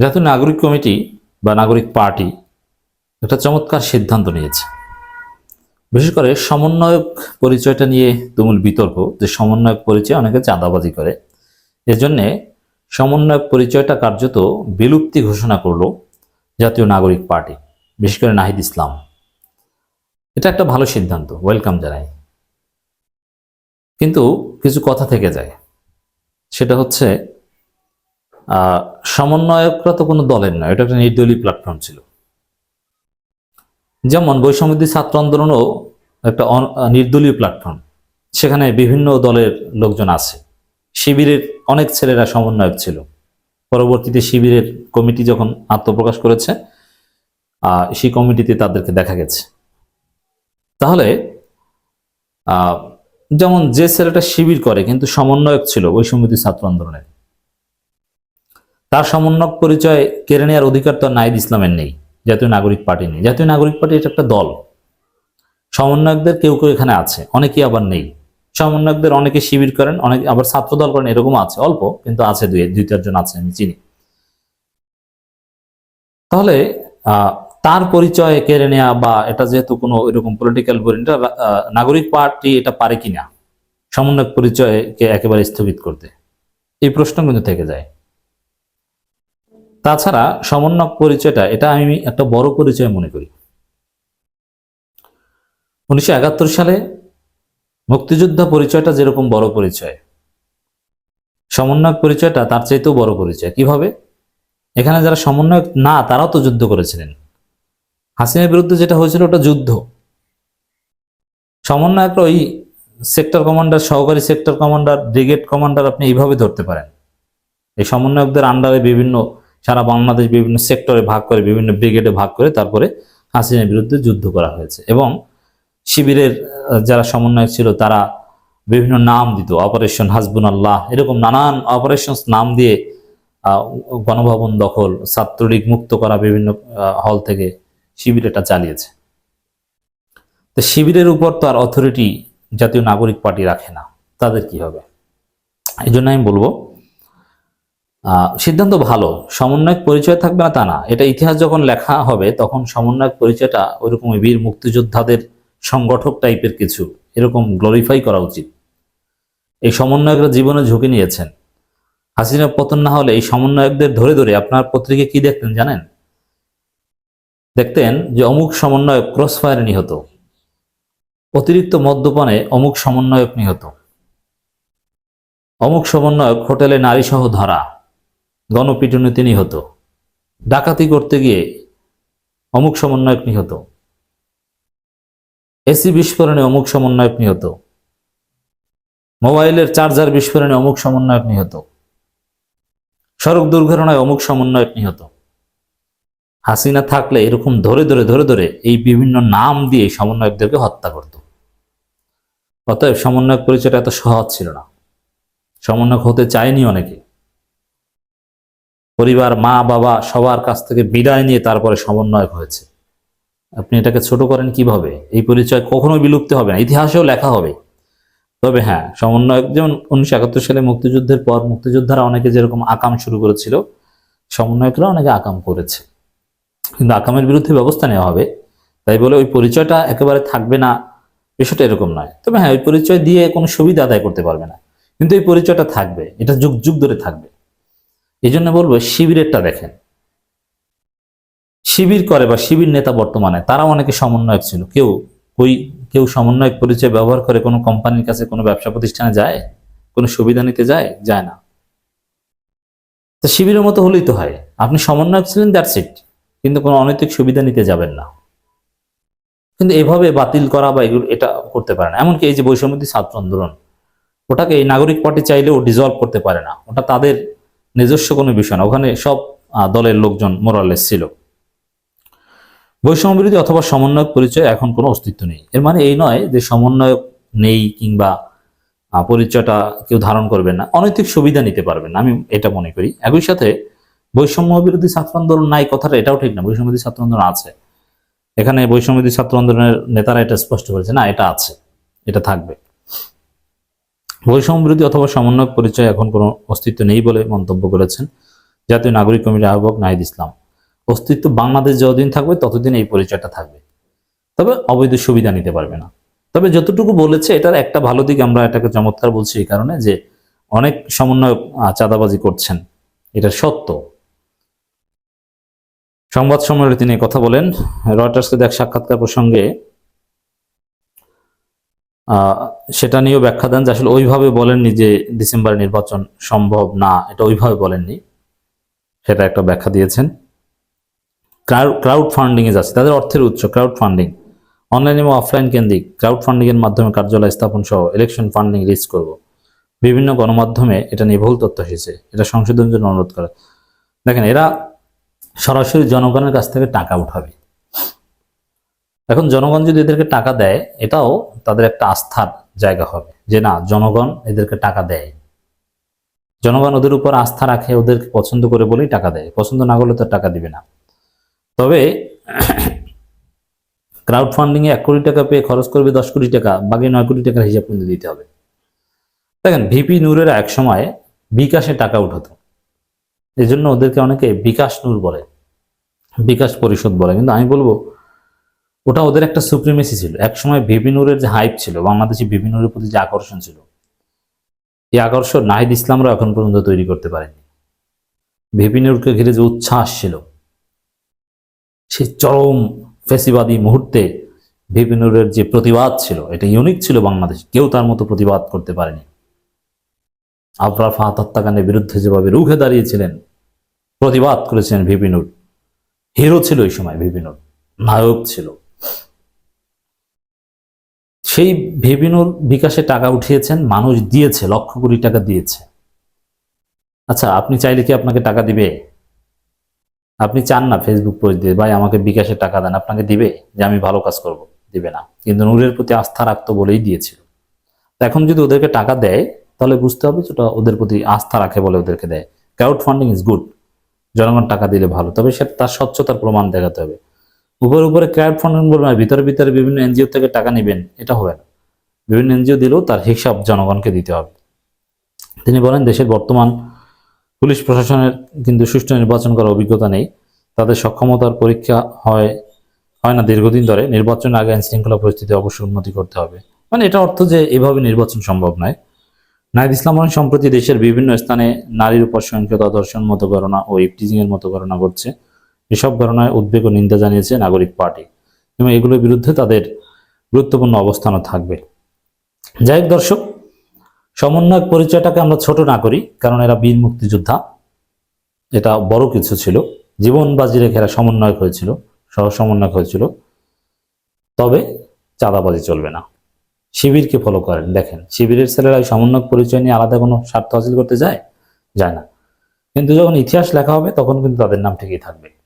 জাতীয় নাগরিক কমিটি বা নাগরিক পার্টি একটা চমৎকার সিদ্ধান্ত নিয়েছে। বিশেষ করে সমন্বয়ক পরিচয়টা নিয়ে তুমুল বিতর্ক যে সমন্বয়ক পরিচয় অনেকে চাঁদাবাজি করে। এজন্যে সমন্বয়ক পরিচয়টা কার্যত বিলুপ্তি ঘোষণা করল জাতীয় নাগরিক পার্টি, বিশেষ করে নাহিদ ইসলাম। এটা একটা ভালো সিদ্ধান্ত, ওয়েলকাম জানাই। কিন্তু কিছু কথা থেকে যায়। সেটা হচ্ছে সমন্বয়করা তো কোনো দলের নয় এটা একটা নির্দলীয় প্ল্যাটফর্ম ছিল। যেমন বৈষম্যদী ছাত্র আন্দোলনও একটা নির্দলীয় প্ল্যাটফর্ম সেখানে বিভিন্ন দলের লোকজন আছে। শিবিরের অনেক ছেলেরা সমন্বয়ক ছিল। পরবর্তীতে শিবিরের কমিটি যখন আত্মপ্রকাশ করেছে সেই কমিটিতে তাদেরকে দেখা গেছে। তাহলে যেমন যে ছেলেটা শিবির করে, কিন্তু সমন্বয়ক ছিল বৈষম্যদী ছাত্র আন্দোলনের। তার সমন্বয়ক পরিচয় কেড়ে নেওয়ার অধিকার তো নাইদ ইসলামের নেই জাতীয় নাগরিক পার্টি নেই। জাতীয় নাগরিক পার্টি এটা একটা দল। সমন্বয়কদের কেউ কেউ এখানে আছে অনেকেই আবার নেই। সমন্বয়কদের অনেকে শিবির করেন অনেকে আবার ছাত্র দল করেন এরকম আছে অল্প কিন্তু আছে দুই দুই চারজন আছে আমি চিনি। তাহলে তার পরিচয় কেড়ে নেওয়া বা এটা যেহেতু কোনো এরকম পলিটিক্যাল আহ, নাগরিক পার্টি এটা পারে কিনা? সমন্বয়ক পরিচয়কে একেবারে স্থগিত করতে। এই প্রশ্ন কিন্তু থেকে যায়। তাছাড়া সমন্বয়ক পরিচয়টা, এটা আমি একটা বড় পরিচয় মনে করি। উনিশশো একাত্তর সালে মুক্তিযোদ্ধা পরিচয়টা যেরকম বড় পরিচয় সমন্বয়ক পরিচয়টা তার চাইতেও বড় পরিচয়। কীভাবে? এখানে যারা সমন্বয়ক না, তারাও তো যুদ্ধ করেছিলেন। হাসিনার বিরুদ্ধে যেটা হয়েছিল ওটা যুদ্ধ। সমন্বয়করা ওই সেক্টর কমান্ডার, সহকারী সেক্টর কমান্ডার, ব্রিগেড কমান্ডার আপনি এইভাবে ধরতে পারেন। এই সমন্বয়কদের আন্ডারে বিভিন্ন সারা বাংলাদেশ বিভিন্ন সেক্টরে ভাগ করে, বিভিন্ন ব্রিগেডে ভাগ করে তারপরে হাসিনার বিরুদ্ধে যুদ্ধ করা হয়েছে। এবং শিবিরের যারা সমন্বয়ক ছিল তারা বিভিন্ন নাম দিত অপারেশন হাসবুন আল্লাহ এরকম নানান অপারেশন নাম দিয়ে গণভবন দখল, ছাত্রলীগ মুক্ত করা বিভিন্ন হল থেকে শিবির এটা চালিয়েছে। তো শিবিরের উপর তো আর অথরিটি জাতীয় নাগরিক পার্টি রাখে না, তাদের কি হবে? এই জন্য আমি বলব সিদ্ধান্ত ভালো। সমন্বয়ক পরিচয় থাকবে না তা না। এটা ইতিহাস যখন লেখা হবে, তখন সমন্বয়ক পরিচয়টা ওইরকম বীর মুক্তিযোদ্ধাদের সংগঠক টাইপের কিছু। এরকম গ্লোরিফাই করা উচিত। এই সমন্বয়করা জীবনে ঝুঁকি নিয়েছেন। হাসিনা পতন না হলে এই সমন্বয়কদের ধরে ধরে আপনার পত্রিকা কি দেখতেন জানেন? দেখতেন যে অমুক সমন্বয়ক ক্রস ফায়ারে নিহত। অতিরিক্ত মদ্যপানে অমুক সমন্বয়ক নিহত। অমুক সমন্বয়ক হোটেলে নারী সহ ধরা। গণপিটুনিতে নিহত ডাকাতি করতে গিয়ে অমুক সমন্বয়ক নিহত। এসি বিস্ফোরণে অমুক সমন্বয়ক নিহত। মোবাইলের চার্জার বিস্ফোরণে অমুক সমন্বয়ক নিহত। সড়ক দুর্ঘটনায় অমুক সমন্বয়ক নিহত। হাসিনা থাকলে এরকম ধরে ধরে ধরে ধরে এই বিভিন্ন নাম দিয়ে সমন্বয়কদেরকে হত্যা করত। অতএব সমন্বয়ক পরিচয়টা এত সহজ ছিল না। সমন্বয়ক হতে চায়নি অনেকে। পরিবার, মা, বাবা সবার কাছ থেকে বিদায় নিয়ে তারপরে সমন্বয়ক হয়েছে। আপনি এটাকে ছোট করেন কীভাবে? এই পরিচয় কখনো বিলুপ্ত হবে না। ইতিহাসেও লেখা হবে। তবে হ্যাঁ সমন্বয়ক যেমন উনিশশো একাত্তর সালে মুক্তিযুদ্ধের পর মুক্তিযোদ্ধারা অনেকে যেরকম আকাম শুরু করেছিল, সমন্বয়করা অনেকে আকাম করেছে। কিন্তু আকামের বিরুদ্ধে ব্যবস্থা নেওয়া হবে। তাই বলে ওই পরিচয়টা একেবারে থাকবে না, বিষয়টা এরকম নয়। তবে হ্যাঁ ওই পরিচয় দিয়ে কোনো সুবিধা আদায় করতে পারবে না। কিন্তু এই পরিচয়টা থাকবে। এটা যুগ যুগ ধরে থাকবে। এই জন্য বলব শিবিরেরটা দেখেন। শিবির করে বা শিবির নেতা বর্তমানে, তারাও অনেকে সমন্বয়ক ছিল। কেউ ওই, কেউ সমন্বয়ক পরিচয় ব্যবহার করে কোনো কোম্পানির কাছে কোনো ব্যবসা প্রতিষ্ঠানে যায়, কোনো সুবিধা নিতে যায় যায় না। তো শিবিরের মতো হলেই তো হয়। আপনি সমন্বয়ক ছিলেন দ্যাটস ইট কিন্তু কোনো অনৈতিক সুবিধা নিতে যাবেন না। কিন্তু এভাবে বাতিল করা বা এগুলো, এটা করতে পারে না। এমনকি এই যে বৈষম্যদী ছাত্র আন্দোলন, ওটাকে এই নাগরিক পার্টি চাইলেও ডিজলভ করতে পারে না। ওটা তাদের নিজস্ব কোনো বিষয় না। ওখানে সব দলের লোকজন মোরালেস ছিল। বৈষম্য বিরোধী অথবা সমন্বয়ক পরিচয় এখন কোনো অস্তিত্ব নেই। এর মানে এই নয় যে সমন্বয়ক নেই কিংবা পরিচয়টা কেউ ধারণ করবেন না। অনৈতিক সুবিধা নিতে পারবেন আমি এটা মনে করি। একই সাথে বৈষম্য বিরোধী ছাত্র আন্দোলন নাই কথাটা এটাও ঠিক না বৈষম্য বিরোধী ছাত্র আন্দোলন আছে। এখানে বৈষম্য বিরোধী ছাত্র আন্দোলনের নেতারা এটা স্পষ্ট করেছে, না, এটা আছে, এটা থাকবে। বৈষম্য বিরোধী অথবা সমন্বয়ক পরিচয় এখন কোনো অস্তিত্ব নেই বলে মন্তব্য করেছেন জাতীয় নাগরিক কমিটির আহ্বায়ক নাহিদ ইসলাম। অস্তিত্ব বাংলাদেশ যতদিন থাকবে, ততদিন এই পরিচয়টা থাকবে। তবে অবৈধ সুবিধা নিতে পারবে না। তবে যতটুকু বলেছে, এটার একটা ভালো দিক আমরা এটাকে চমৎকার বলছি এই কারণে যে অনেক সমন্বয়ক চাঁদাবাজি করছেন। এটা সত্য। সংবাদ সম্মেলনে তিনি কথা বলেন। রয়টার্সকে দেখ সাক্ষাৎকার প্রসঙ্গে সেটা নিয়েও ব্যাখ্যা দেন যে আসলে ওইভাবে বলেননি যে ডিসেম্বর নির্বাচন সম্ভব না, এটা ওইভাবে বলেননি। সেটা একটা ব্যাখ্যা দিয়েছেন। ক্রাউড ফান্ডিং এ যাচ্ছে। তাদের অর্থের উৎস, ক্রাউড ফান্ডিং। অনলাইন এবং অফলাইন কেন্দ্রিক ক্রাউড ফান্ডিং এর মাধ্যমে কার্যালয় স্থাপন সহ ইলেকশন ফান্ডিং রিচ করব। বিভিন্ন গণমাধ্যমে এটা নিয়ে ভুল তথ্য এসেছে। এটা সংশোধনের জন্য অনুরোধ করে। দেখেন, এরা সরাসরি জনগণের কাছ থেকে টাকা উঠাবে। এখন জনগণ যদি এদেরকে টাকা দেয়, এটাও তাদের একটা আস্থার জায়গা হবে যে না, জনগণ এদেরকে টাকা দেয়। জনগণ ওদের উপর আস্থা রাখে, ওদেরকে পছন্দ করে বলেই টাকা দেয়। পছন্দ না করলে তো টাকা দিবে না। তবে ক্রাউড ফান্ডিং এ এক কোটি টাকা পেয়ে খরচ করবে দশ কোটি টাকা, বাকি নয় কোটি টাকার হিসাব কিন্তু দিতে হবে। দেখেন ভিপি নূরেরা এক সময় বিকাশে টাকা উঠাতো। এই জন্য ওদেরকে অনেকে বিকাশ নূর বলে, বিকাশ পরিষদ বলে। কিন্তু আমি বলব ওটা ওদের একটা সুপ্রিমেসি ছিল। এক সময় ভিপি যে হাইপ ছিল, বাংলাদেশি ভিপি প্রতি যে আকর্ষণ ছিল, এই আকর্ষণ নাহিদ ইসলামরা এখন পর্যন্ত তৈরি করতে পারেনি ভিপি ঘিরে যে উচ্ছ্বাস ছিল সেই চরম ফেসিবাদী মুহূর্তে ভিপিনুরের যে প্রতিবাদ ছিল, এটা ইউনিক ছিল বাংলাদেশ, কেউ তার মতো প্রতিবাদ করতে পারেনি। আবরার ফাহাদ হত্যাকাণ্ডের বিরুদ্ধে যেভাবে রুখে দাঁড়িয়েছিলেন, প্রতিবাদ করেছিলেন ভিপিনুর হিরো ছিল এই সময় ভিপিনুর নায়ক ছিল। সেই ভিপিনুর বিকাশে টাকা উঠিয়েছেন, মানুষ দিয়েছে, লক্ষ কোটি টাকা দিয়েছে। আচ্ছা আপনি চাইলে কি আপনাকে টাকা দিবে? আপনি চান না ফেসবুক পোস্ট দিয়ে, ভাই, আমাকে বিকাশে টাকা দেন, আপনাকে দিবে? যে আমি ভালো কাজ করব। দিবে না। কিন্তু নূরের প্রতি আস্থা রাখতো বলেই দিয়েছিল। এখন যদি ওদেরকে টাকা দেয়, তাহলে বুঝতে হবে যে ওটা ওদের প্রতি আস্থা রাখে বলে ওদেরকে দেয়। ক্রাউড ফান্ডিং ইজ গুড জনগণ টাকা দিলে ভালো, তবে সে তার স্বচ্ছতার প্রমাণ দেখাতে হবে। উপরে উপরে ক্রাউড ফান্ডিং বলবেন ভিতরে ভিতরে বিভিন্ন এনজিও থেকে টাকা নেবেন, এটা হবে না। বিভিন্ন এনজিও দিলেও তার হিসাব জনগণকে দিতে হবে। তিনি বলেন, দেশের বর্তমান পুলিশ প্রশাসনের কিন্তু সুষ্ঠু নির্বাচন করার অভিজ্ঞতা নেই। তাদের সক্ষমতার পরীক্ষা হয় হয় না দীর্ঘদিন ধরে। নির্বাচন আগে আইন শৃঙ্খলা পরিস্থিতি অবশ্যই উন্নতি করতে হবে। মানে এটা অর্থ যে এভাবে নির্বাচন সম্ভব নয়। নাহিদ ইসলাম সম্প্রতি দেশের বিভিন্ন স্থানে নারীর উপর সহিংসতা, ধর্ষণ মতো ঘটনা ও ইপটিজিং এর মতো ঘটনা ঘটছে। এসব ঘটনায় উদ্বেগ ও নিন্দা জানিয়েছে নাগরিক পার্টি। এবং এগুলোর বিরুদ্ধে তাদের গুরুত্বপূর্ণ অবস্থানও থাকবে। যাই দর্শক, সমন্বয়ক পরিচয়টাকে আমরা ছোট না করি, কারণ এরা বীর মুক্তিযোদ্ধা। এটা বড় কিছু ছিল। জীবন বাজি রেখে এরা সমন্বয়ক হয়েছিল সহ সমন্বয়ক হয়েছিল। তবে চাঁদাবাজি চলবে না। শিবিরকে ফলো করেন। দেখেন, শিবিরের ছেলেরা সমন্বয়ক পরিচয় নিয়ে আলাদা কোনো স্বার্থ হাসিল করতে যায়? যায় না। কিন্তু যখন ইতিহাস লেখা হবে, তখন কিন্তু তাদের নাম ঠিকই থাকবে।